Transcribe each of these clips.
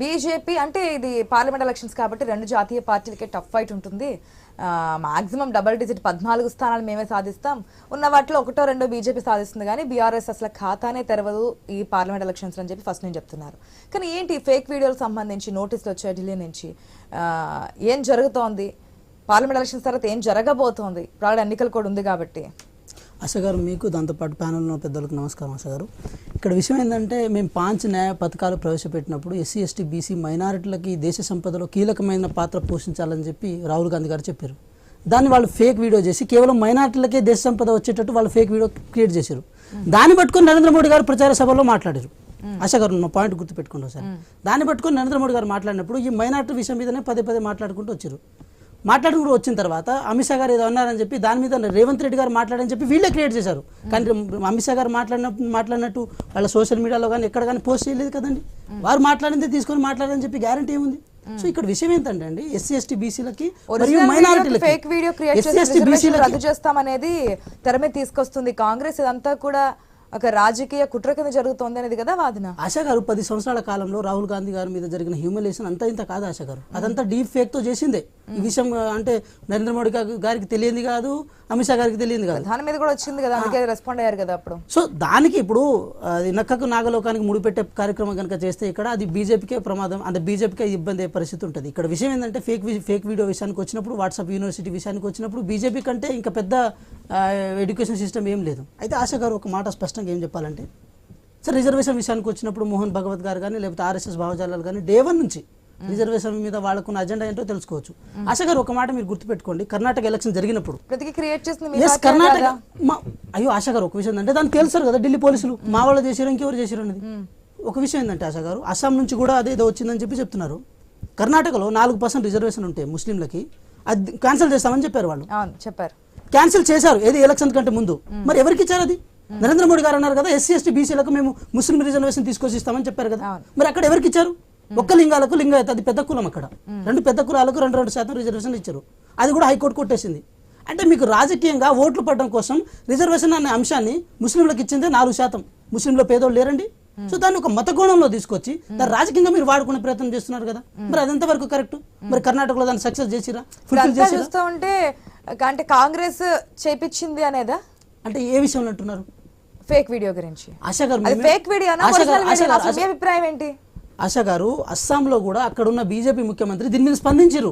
BJP అంటే ఇది parliament elections కాబట్టి రెండు జాతీయ పార్టీలకే టఫ్ ఫైట్ ఉంటుంది. మాక్సిమం డబల్ డిజిట్ పద్నాలుగు స్థానాలు మేమే సాధిస్తాం. ఉన్న వాటిలో ఒకటో రెండో బీజేపీ సాధిస్తుంది కానీ బీఆర్ఎస్ అసలు ఖాతానే తెరవదు ఈ పార్లమెంట్ ఎలక్షన్స్ అని చెప్పి ఫస్ట్ నేను చెప్తున్నారు. కానీ ఏంటి ఫేక్ వీడియోలకు సంబంధించి నోటీసులు వచ్చాయి ఢిల్లీ నుంచి? ఏం జరుగుతోంది? పార్లమెంట్ ఎలక్షన్స్ తర్వాత ఏం జరగబోతోంది? ఇప్పుడు ఎన్నికలు కూడా ఉంది కాబట్టి. అశగారు మీకు దాంతోపాటు ప్యానల్ ఉన్న పెద్దలకు నమస్కారం ఆశ గారు. ఇక్కడ విషయం ఏంటంటే మేము పాంచ్ న్యాయ పథకాలు ప్రవేశపెట్టినప్పుడు ఎస్సీ ఎస్టీ బీసీ మైనారిటీలకి దేశ సంపదలో కీలకమైన పాత్ర పోషించాలని చెప్పి రాహుల్ గాంధీ గారు చెప్పారు. దాన్ని వాళ్ళు ఫేక్ వీడియో చేసి కేవలం మైనారిటీలకే దేశ సంపద వచ్చేటట్టు వాళ్ళు ఫేక్ వీడియో క్రియేట్ చేశారు. దాన్ని పట్టుకొని నరేంద్ర మోడీ గారు ప్రచార సభలో మాట్లాడారు. ఆశ గారు నా పాయింట్ గుర్తుపెట్టుకోండి ఒకసారి. దాన్ని పట్టుకొని నరేంద్ర మోడీ గారు మాట్లాడినప్పుడు ఈ మైనారిటీ విషయం మీదనే పదే పదే మాట్లాడుకుంటూ వచ్చారు. మాట్లాడుకుంటూ వచ్చిన తర్వాత అమిత్ షా గారు ఏదో అన్నారని చెప్పి దాని మీద రేవంత్ రెడ్డి గారు మాట్లాడని చెప్పి వీళ్ళే క్రియేట్ చేశారు. కానీ అమిత్ షా గారు మాట్లాడినప్పుడు మాట్లాడినట్టు వాళ్ళ సోషల్ మీడియాలో కానీ ఎక్కడ కానీ పోస్ట్ చేయలేదు కదండి. వారు మాట్లాడిందే తీసుకొని మాట్లాడని చెప్పి గ్యారంటీ ఏముంది? సో ఇక్కడ విషయం ఏంటంటే అండి ఎస్సీ ఎస్టీ బీసీలకి మరియు మైనారిటీలకి ఫేక్ వీడియో క్రియేట్ చేసి రద్దు చేస్తామనేది తెర మీద తీసుకొస్తుంది. కాంగ్రెస్ ఇదంతా కూడా ఒక రాజకీయ కుట్ర కింద జరుగుతోంది అనేది కదా వాదన? ఆశా గారు పది సంవత్సరాల కాలంలో రాహుల్ గాంధీ గారి మీద జరిగిన హ్యూమిలేషన్ అంతా ఇంత కాదు ఆశా గారు. అదంతా డీప్ ఫేక్తో చేసిందే. ఈ విషయం అంటే నరేంద్ర మోడీ గారికి తెలియంది కాదు అమిత్ షా గారికి తెలియంది కాదు. దాని మీద కూడా వచ్చింది కదా అందుకే రెస్పాండ్ అయ్యారు కదా అప్పుడు. సో దానికి ఇప్పుడు అది నక్కకు నాగలోకానికి ముడిపెట్టే కార్యక్రమం కనుక చేస్తే ఇక్కడ అది బీజేపీకే ప్రమాదం అంటే బీజేపీకే ఇబ్బంది అయ్యే పరిస్థితి ఉంటుంది. ఇక్కడ విషయం ఏంటంటే ఫేక్ ఫేక్ వీడియో విషయానికి వచ్చినప్పుడు వాట్సాప్ యూనివర్సిటీ విషయానికి వచ్చినప్పుడు బీజేపీ కంటే ఇంకా పెద్ద ఎడ్యుకేషన్ సిస్టమ్ ఏం లేదు. అయితే ఆశ గారు ఒక మాట స్పష్టంగా ఏం చెప్పాలంటే సార్ రిజర్వేషన్ విషయానికి వచ్చినప్పుడు మోహన్ భగవత్ గారు కానీ లేకపోతే ఆర్ఎస్ఎస్ భావజాలాలు కానీ డే వన్ నుంచి రిజర్వేషన్ మీద వాళ్ళకున్న అజెండా ఏంటో తెలుసుకోవచ్చు. ఆశ గారు ఒక మాట మీరు గుర్తుపెట్టుకోండి కర్ణాటక ఎలక్షన్ జరిగినప్పుడు. కర్ణాటక అయ్యో ఆశా గారు ఒక విషయం అంటే దాన్ని తెలుసారు కదా ఢిల్లీ పోలీసులు. మా వాళ్ళు చేశారు ఇంకెవరు చేశారు అనేది. ఒక విషయం ఏంటంటే ఆశా గారు అస్సాం నుంచి కూడా అదే ఏదో వచ్చిందని చెప్పి చెప్తున్నారు. కర్ణాటకలో నాలుగు పర్సెంట్ రిజర్వేషన్ ఉంటాయి ముస్లింలకి అది క్యాన్సిల్ చేస్తామని చెప్పారు వాళ్ళు. చెప్పారు. క్యాన్సిల్ చేశారు ఏది ఎలక్షన్ కంటే ముందు. మరి ఎవరికి ఇచ్చారు అది? నరేంద్ర మోడీ గారు అన్నారు కదా ఎస్సీ ఎస్టీ బీసీలకు మేము ముస్లిం రిజర్వేషన్ తీసుకొచ్చి ఇస్తామని చెప్పారు కదా. మరి అక్కడ ఎవరికి ఇచ్చారు? ఒక్క లింగాలకు లింగాయత్ అది పెద్ద కులం అక్కడ. రెండు పెద్ద కులాలకు రెండు రెండు శాతం రిజర్వేషన్ ఇచ్చారు. అది కూడా హైకోర్టు కొట్టేసింది. అంటే మీకు రాజకీయంగా ఓట్లు పడడం కోసం రిజర్వేషన్ అనే అంశాన్ని ముస్లింలకు ఇచ్చిందే నాలుగు శాతం. ముస్లింలో పేదోళ్ళు లేరండి. సో దాన్ని ఒక మత కోణంలో తీసుకొచ్చి దాన్ని రాజకీయంగా మీరు వాడుకునే ప్రయత్నం చేస్తున్నారు కదా. మరి అది ఎంతవరకు కరెక్ట్? మరి కర్ణాటకలో దాన్ని సక్సెస్ చేసిరా? చూస్తూ ఉంటే అంటే కాంగ్రెస్ చేపించింది అనేదా? అంటే ఏ విషయంలో అంటున్నారు? ఫేక్ వీడియో గురించి. ఆశా గారు ఫేక్ వీడియోనా? మీ అభిప్రాయం ఏంటి? ఆశా గారు అస్సాంలో కూడా అక్కడ ఉన్న బీజేపీ ముఖ్యమంత్రి దీని మీద స్పందించారు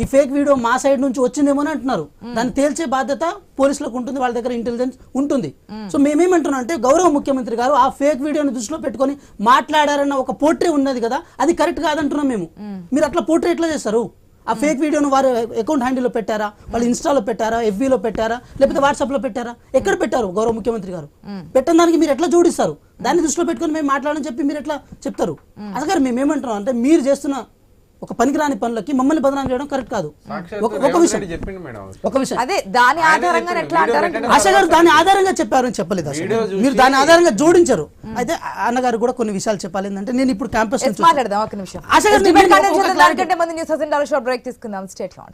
ఈ ఫేక్ వీడియో మా సైడ్ నుంచి వచ్చిందేమో అని అంటున్నారు. దాన్ని తేల్చే బాధ్యత పోలీసులకు ఉంటుంది వాళ్ళ దగ్గర ఇంటెలిజెన్స్ ఉంటుంది. సో మేమేమంటున్నాం అంటే గౌరవ ముఖ్యమంత్రి గారు ఆ ఫేక్ వీడియోని దృష్టిలో పెట్టుకొని మాట్లాడారన్న ఒక పోట్రే ఉన్నది కదా అది కరెక్ట్ కాదంటున్నాం మేము. మీరు అట్లా పోట్రే ఎట్లా చేస్తారు? ఆ ఫేక్ వీడియోను వారు అకౌంట్ హ్యాండిల్లో పెట్టారా? వాళ్ళు ఇన్స్టాలో పెట్టారా? ఎఫ్బీలో పెట్టారా? లేకపోతే వాట్సాప్లో పెట్టారా? ఎక్కడ పెట్టారు గౌరవ ముఖ్యమంత్రి గారు? పెట్టిన దానికి మీరు ఎట్లా జోడిస్తారు? దాన్ని దృష్టిలో పెట్టుకొని మేము మాట్లాడని చెప్పి మీరు ఎట్లా చెప్తారు? అసలు మేము ఏమంటున్నాం అంటే మీరు చేస్తున్న ఒక పనికిరాని పనులకి మమ్మల్ని బదనాం చేయడం కరెక్ట్ కాదు. ఒక- విషయం. ఒక విషయం. అదే దాని ఆధారంగా. ఆశ గారు దాన్ని ఆధారంగా చెప్పారని చెప్పలేదు అసలు. మీరు దాని ఆధారంగా జోడించారు. అయితే అన్నగారు కూడా కొన్ని విషయాలు చెప్పాలి ఏంటంటే నేను ఇప్పుడు క్యాంపస్ ఎస్ నుంచి మాట్లాడదాం ఒక నిమిషం. ఆశ గారు బ్రేక్ తీసుకుందాం స్టేట్లో